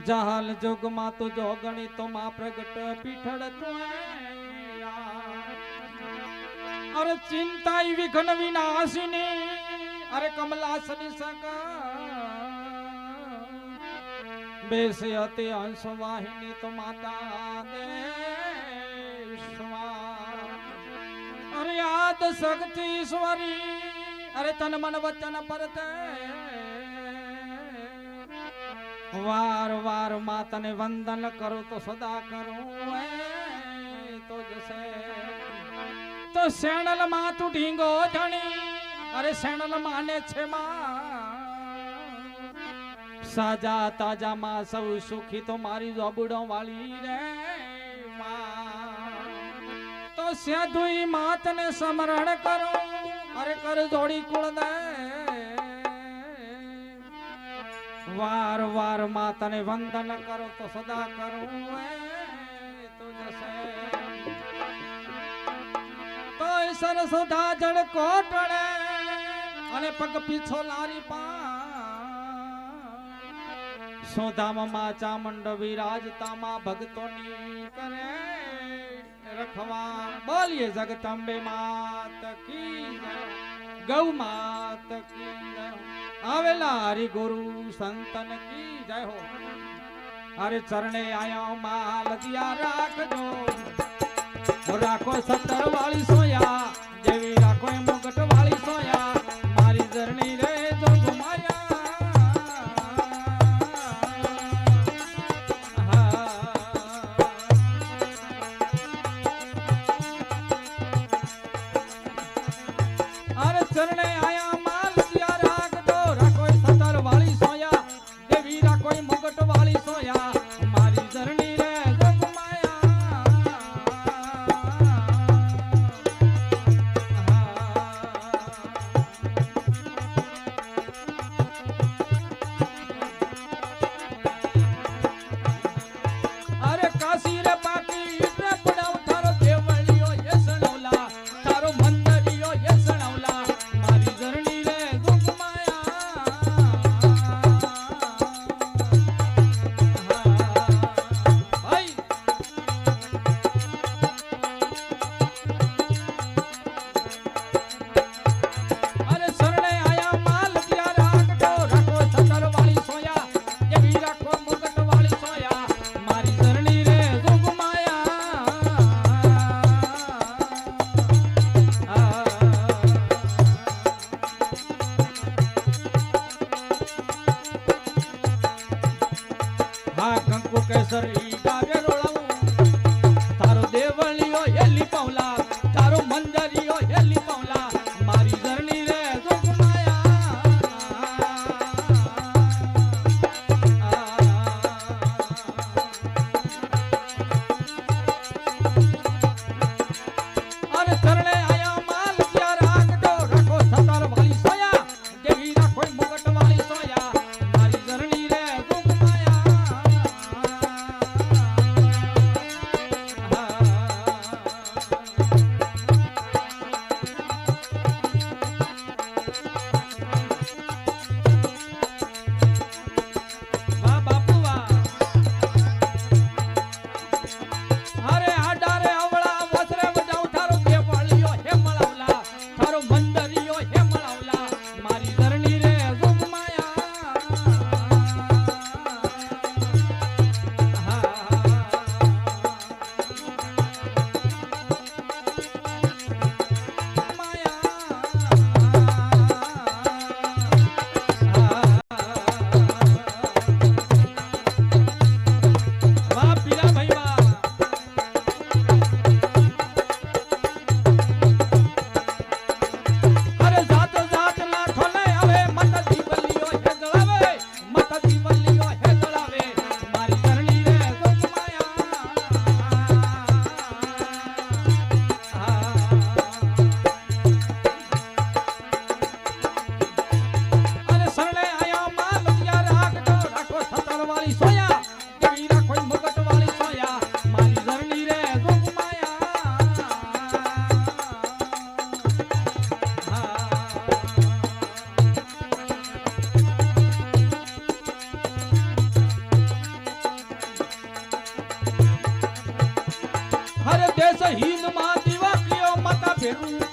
જહાલ જોગમાં તું જોગણી તો માં પ્રગટ પીઠળ અરે ચિંતા વિઘન વિનાશિની, અરે કમલાસની સકા બેસે અતિ અંશ વાહિની તો માતા અરે યાદ શક્તિ ઈશ્વરી, અરે તન મન વચન પરતે વાર વારમાં તને વંદન કરું, તો સદા કરું, એ તો જશે તો શેણલમાં તું ઢીંગો જણી, અરે શેણલ માને છે માં. સાજા તાજા માં સૌ સુખી, તો મારી જોબુડો વાળી રે તો સેધુઈ માતને સ્મરણ કરો, અરે કર જોડી કુળ દે વાર વાર માતને વંદન કરો, તો સદા કરું એ તો જશે. તો સરસોધા જળ કોટળે અને પગ પીછો લારી પા સોધામાં ચામુંડ વિરાજતામાં ભક્તોની કરે રખવા બોલીએ જગતંબે માત કી ગૌ માત કી આવેલા હરિ ગુરુ સંતન કી જય હો. અરે ચરણે આયો માલ દિયા રાખજો. રાખો સત્તર વાળી સોયા, જેવી રાખો એ મુગટ વાળી સોયા. દેવી મગટ વાળી સોયા મારી જરણી કેસર ઈ Yeah.